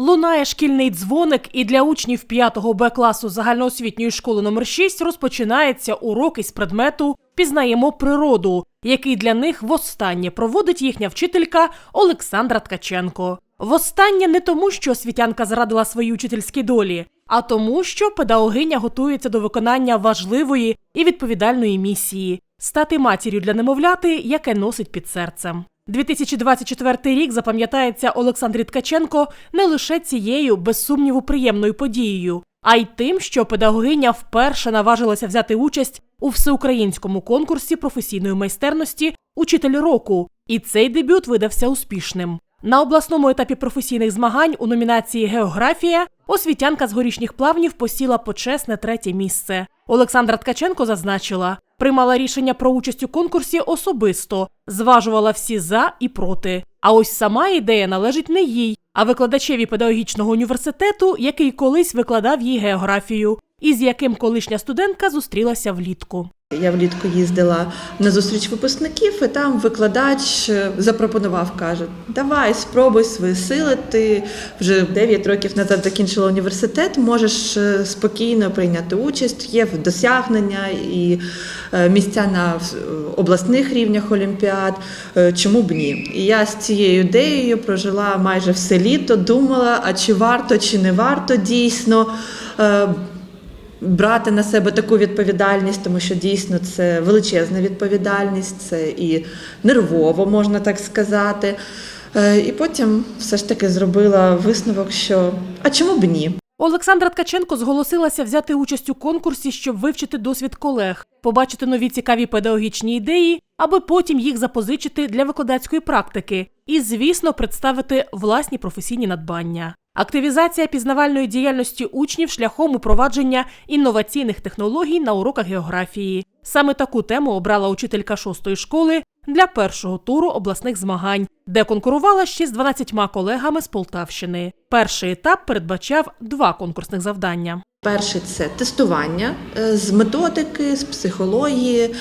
Лунає шкільний дзвоник, і для учнів 5 Б класу загальноосвітньої школи номер 6 розпочинається урок із предмету Пізнаємо природу, який для них востаннє проводить їхня вчителька Олександра Ткаченко. Востаннє не тому, що освітянка зрадила свої учительські долі, а тому, що педагогиня готується до виконання важливої і відповідальної місії стати матір'ю для немовляти, яке носить під серцем. 2024 рік запам'ятається Олександрі Ткаченко не лише цією, без сумніву, приємною подією, а й тим, що педагогиня вперше наважилася взяти участь у всеукраїнському конкурсі професійної майстерності Учитель року, і цей дебют видався успішним. На обласному етапі професійних змагань у номінації Географія освітянка з горішніх плавнів посіла почесне третє місце. Олександра Ткаченко зазначила, приймала рішення про участь у конкурсі особисто, зважувала всі за і проти. А ось сама ідея належить не їй, а викладачеві педагогічного університету, який колись викладав їй географію, і з яким колишня студентка зустрілася влітку. Я влітку їздила на зустріч випускників, і там викладач е, запропонував, каже: Давай, спробуй свої сили. Ти вже 9 років назад закінчила університет, можеш е, спокійно прийняти участь. Є досягнення і е, місця на обласних рівнях олімпіад. Чому б ні? І я з цією ідеєю прожила майже все літо, думала, а чи варто, чи не варто дійсно. Брати на себе таку відповідальність, тому що дійсно це величезна відповідальність, це і нервово, можна так сказати. Е, І потім все ж таки зробила висновок, що а чому б ні? Олександра Ткаченко зголосилася взяти участь у конкурсі, щоб вивчити досвід колег, побачити нові цікаві педагогічні ідеї, аби потім їх запозичити для викладацької практики і, звісно, представити власні професійні надбання. Активізація пізнавальної діяльності учнів шляхом упровадження інноваційних технологій на уроках географії. Саме таку тему обрала учителька шостої школи для першого туру обласних змагань, де конкурувала ще з 12 колегами з Полтавщини. Перший етап передбачав два конкурсних завдання. Перше це тестування е, з методики, з психології,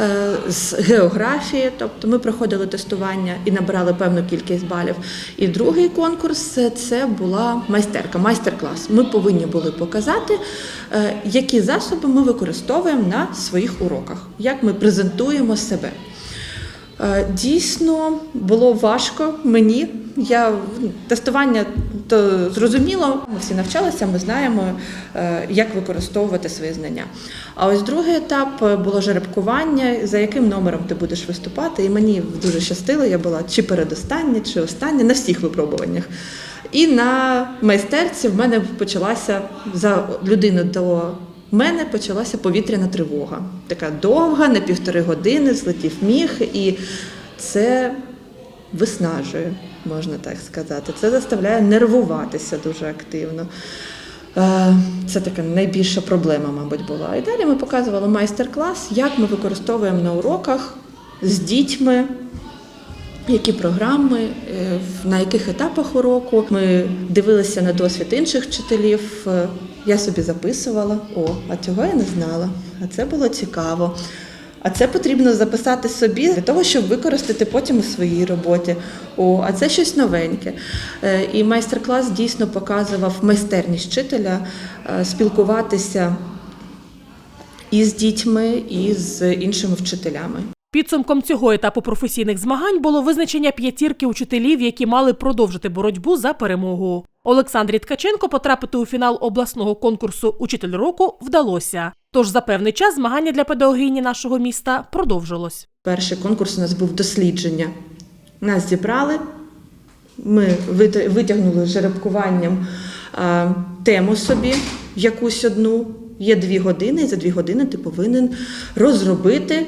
е, з географії. Тобто ми проходили тестування і набирали певну кількість балів. І другий конкурс це була майстерка, майстер-клас. Ми повинні були показати, е, які засоби ми використовуємо на своїх уроках, як ми презентуємо себе. Дійсно було важко мені. Я ну, тестування то зрозуміло. Ми всі навчалися, ми знаємо, е, як використовувати свої знання. А ось другий етап е, було жеребкування, за яким номером ти будеш виступати. І мені дуже щастило, я була чи передостання, чи остання на всіх випробуваннях. І на майстерці в мене почалася за людину до мене почалася повітряна тривога. Така довга, на півтори години, злетів міг, і це виснажує, можна так сказати. Це заставляє нервуватися дуже активно. Е, Це така найбільша проблема, мабуть, була. І далі ми показували майстер-клас, як ми використовуємо на уроках з дітьми. Які програми, е, на яких етапах уроку ми дивилися на досвід інших вчителів. Е, Я собі записувала, о, а цього я не знала, а це було цікаво. А це потрібно записати собі для того, щоб використати потім у своїй роботі. О, а це щось новеньке. Е, І майстер-клас дійсно показував майстерність вчителя е, спілкуватися і з дітьми, і з іншими вчителями. Підсумком цього етапу професійних змагань було визначення п'ятірки учителів, які мали продовжити боротьбу за перемогу. Олександрі Ткаченко потрапити у фінал обласного конкурсу Учитель року вдалося. Тож за певний час змагання для педагогині нашого міста продовжилось. Перший конкурс у нас був дослідження. Нас зібрали, ми витягнули жеребкуванням тему собі, якусь одну. Є дві години, і за дві години ти повинен розробити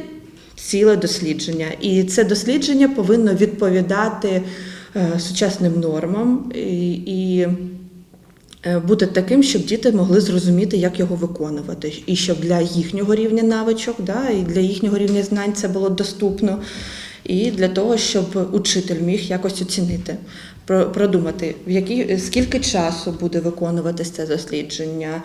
ціле дослідження. І це дослідження повинно відповідати сучасним нормам і, і е, бути таким, щоб діти могли зрозуміти, як його виконувати, і щоб для їхнього рівня навичок, да, і для їхнього рівня знань це було доступно, і для того, щоб учитель міг якось оцінити, про- продумати, в який скільки часу буде виконуватися це дослідження.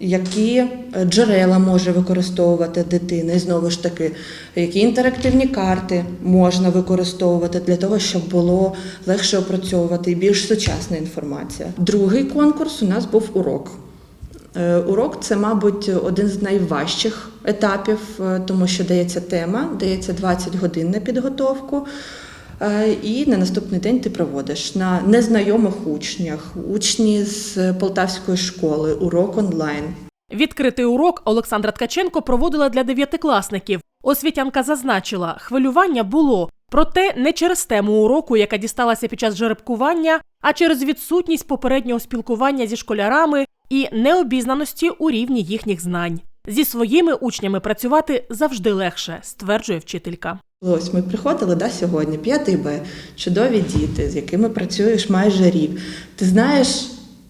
Які джерела може використовувати дитина, і знову ж таки, які інтерактивні карти можна використовувати для того, щоб було легше опрацьовувати і більш сучасна інформація. Другий конкурс у нас був урок. Е, Урок це, мабуть, один з найважчих етапів, е, тому що дається тема, дається 20 годин на підготовку. Е, І на наступний день ти проводиш на незнайомих учнях, учні з полтавської школи, урок онлайн. Відкритий урок Олександра Ткаченко проводила для дев'ятикласників. Освітянка зазначила, хвилювання було, проте не через тему уроку, яка дісталася під час жеребкування, а через відсутність попереднього спілкування зі школярами і необізнаності у рівні їхніх знань. Зі своїми учнями працювати завжди легше, стверджує вчителька. Ось ми приходили да, сьогодні, 5 Б, чудові діти, з якими працюєш майже рік. Ти знаєш,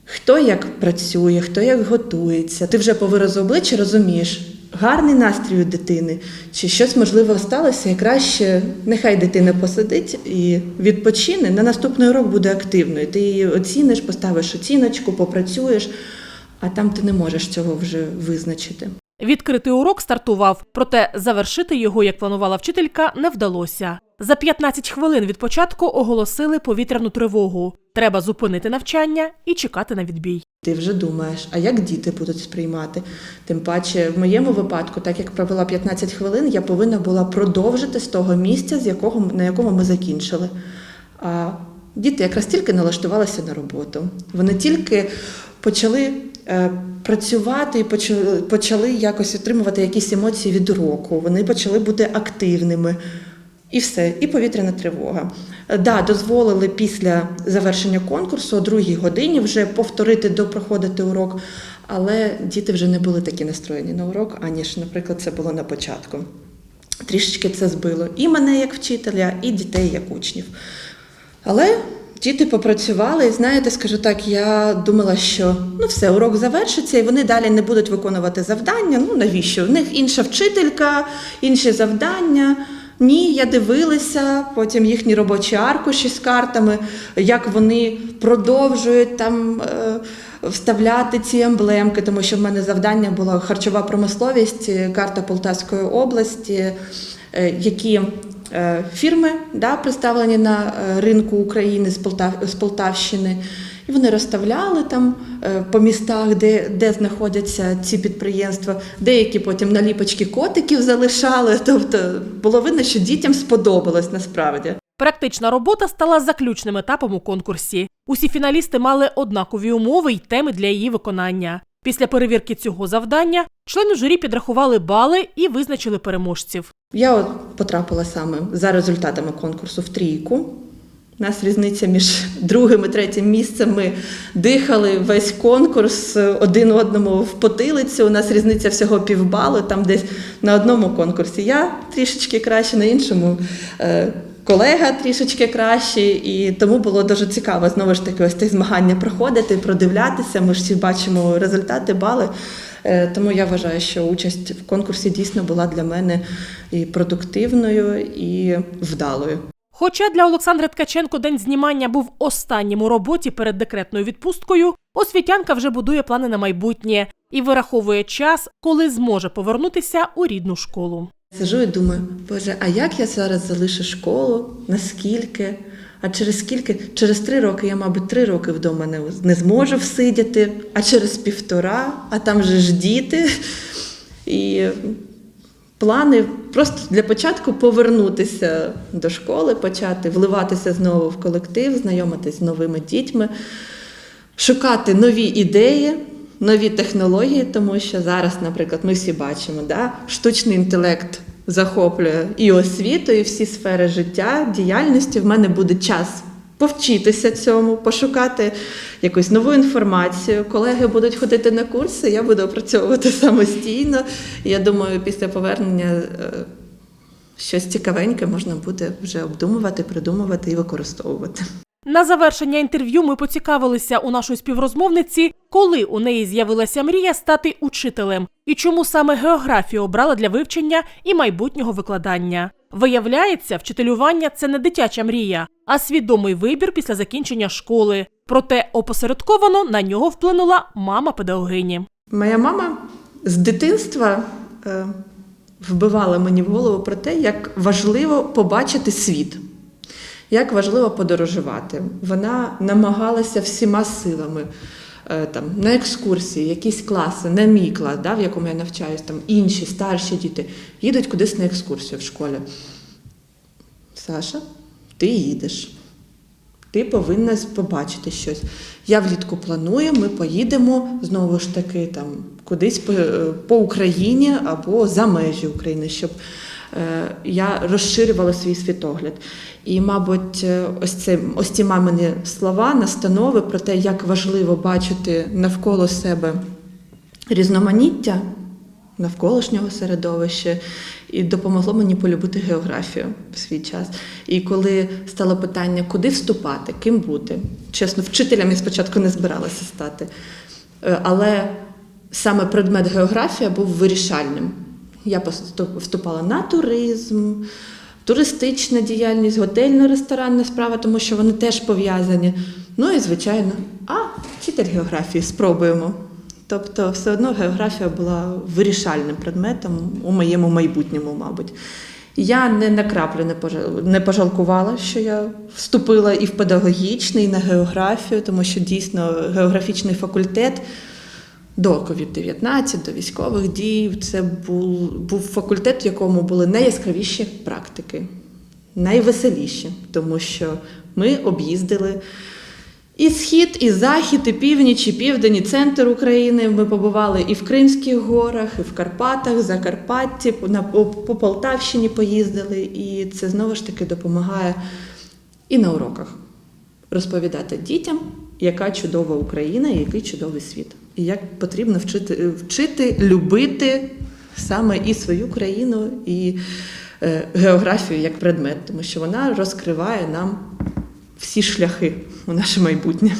хто як працює, хто як готується. Ти вже по виразу обличчя розумієш, гарний настрій у дитини, чи щось можливо сталося, і краще нехай дитина посидить і відпочине. На наступний урок буде активною. Ти її оціниш, поставиш оціночку, попрацюєш, а там ти не можеш цього вже визначити. Відкритий урок стартував, проте завершити його, як планувала вчителька, не вдалося. За 15 хвилин від початку оголосили повітряну тривогу. Треба зупинити навчання і чекати на відбій. Ти вже думаєш, а як діти будуть сприймати? Тим паче, в моєму випадку, так як провела 15 хвилин, я повинна була продовжити з того місця, з якого на якому ми закінчили. А діти якраз тільки налаштувалися на роботу. Вони тільки почали працювати і почали, почали якось отримувати якісь емоції від уроку. Вони почали бути активними. І все, і повітряна тривога. Е, Да, дозволили після завершення конкурсу о другій годині вже повторити допроходити урок, але діти вже не були такі настроєні на урок, аніж, наприклад, це було на початку. Трішечки це збило і мене як вчителя, і дітей як учнів. Але діти попрацювали, і знаєте, скажу так, я думала, що ну все, урок завершиться, і вони далі не будуть виконувати завдання. Ну навіщо? В них інша вчителька, інші завдання. Ні, я дивилася, потім їхні робочі аркуші з картами, як вони продовжують там е, вставляти ці емблемки, тому що в мене завдання було харчова промисловість, е, карта Полтавської області, е, які фірми да, представлені на е, ринку України з, Полтав, з Полтавщини. І вони розставляли там е, по містах, де, де знаходяться ці підприємства. Деякі потім наліпочки котиків залишали. Тобто було видно, що дітям сподобалось насправді. Практична робота стала заключним етапом у конкурсі. Усі фіналісти мали однакові умови й теми для її виконання. Після перевірки цього завдання члени журі підрахували бали і визначили переможців. Я от потрапила саме за результатами конкурсу в трійку. У нас різниця між другим і третім місцем. Ми дихали весь конкурс один одному в потилицю. У нас різниця всього півбалу, там десь на одному конкурсі. Я трішечки краще, на іншому е, колега трішечки краще. І тому було дуже цікаво знову ж таки ось ці змагання проходити, продивлятися. Ми ж всі бачимо результати, бали. Е, Тому я вважаю, що участь в конкурсі дійсно була для мене і продуктивною, і вдалою. Хоча для Олександра Ткаченко день знімання був останнім у роботі перед декретною відпусткою, освітянка вже будує плани на майбутнє і вираховує час, коли зможе повернутися у рідну школу. Сижу і думаю, боже, а як я зараз залишу школу? Наскільки? А через скільки? Через три роки я, мабуть, три роки вдома не, не зможу всидіти, а через півтора, а там же ж діти. І плани просто для початку повернутися до школи, почати вливатися знову в колектив, знайомитись з новими дітьми, шукати нові ідеї, нові технології, тому що зараз, наприклад, ми всі бачимо, да, штучний інтелект захоплює і освіту, і всі сфери життя, діяльності. В мене буде час повчитися цьому, пошукати якусь нову інформацію. Колеги будуть ходити на курси, я буду опрацьовувати самостійно. Я думаю, після повернення. е, Щось цікавеньке можна буде вже обдумувати, придумувати і використовувати. На завершення інтерв'ю ми поцікавилися у нашої співрозмовниці, коли у неї з'явилася мрія стати учителем і чому саме географію обрала для вивчення і майбутнього викладання. Виявляється, вчителювання це не дитяча мрія, а свідомий вибір після закінчення школи. Проте опосередковано на нього вплинула мама педагогині. Моя мама з дитинства е, вбивала мені в голову про те, як важливо побачити світ, як важливо подорожувати. Вона намагалася всіма силами. Е, Там, на екскурсії, якісь класи, на мій клас, да, в якому я навчаюсь, там інші старші діти їдуть кудись на екскурсію в школі. Саша, ти їдеш. Ти повинна побачити щось. Я влітку планую, ми поїдемо знову ж таки там кудись по, по Україні або за межі України, щоб е, я розширювала свій світогляд. І, мабуть, е, ось це ось ці мамині слова, настанови про те, як важливо бачити навколо себе різноманіття навколишнього середовища і допомогло мені полюбити географію в свій час. І коли стало питання, куди вступати, ким бути, чесно, вчителем я спочатку не збиралася стати. Е, Але саме предмет географія був вирішальним. Я вступала на туризм, туристична діяльність, готельно-ресторанна справа, тому що вони теж пов'язані. Ну і, звичайно, а вчитель географії спробуємо. Тобто, все одно географія була вирішальним предметом у моєму майбутньому, мабуть. Я не на краплю не пожалкувала, що я вступила і в педагогічний, і на географію, тому що дійсно географічний факультет до COVID-19, до військових дій, це був, був факультет, в якому були найяскравіші практики, найвеселіші, тому що ми об'їздили і схід, і захід, і північ, і південь, і центр України. Ми побували і в Кримських горах, і в Карпатах, Закарпатті, по- Полтавщині поїздили. І це знову ж таки допомагає і на уроках розповідати дітям, яка чудова Україна, і який чудовий світ. І як потрібно вчити, вчити любити саме і свою країну, і е, географію як предмет, тому що вона розкриває нам всі шляхи у наше майбутнє.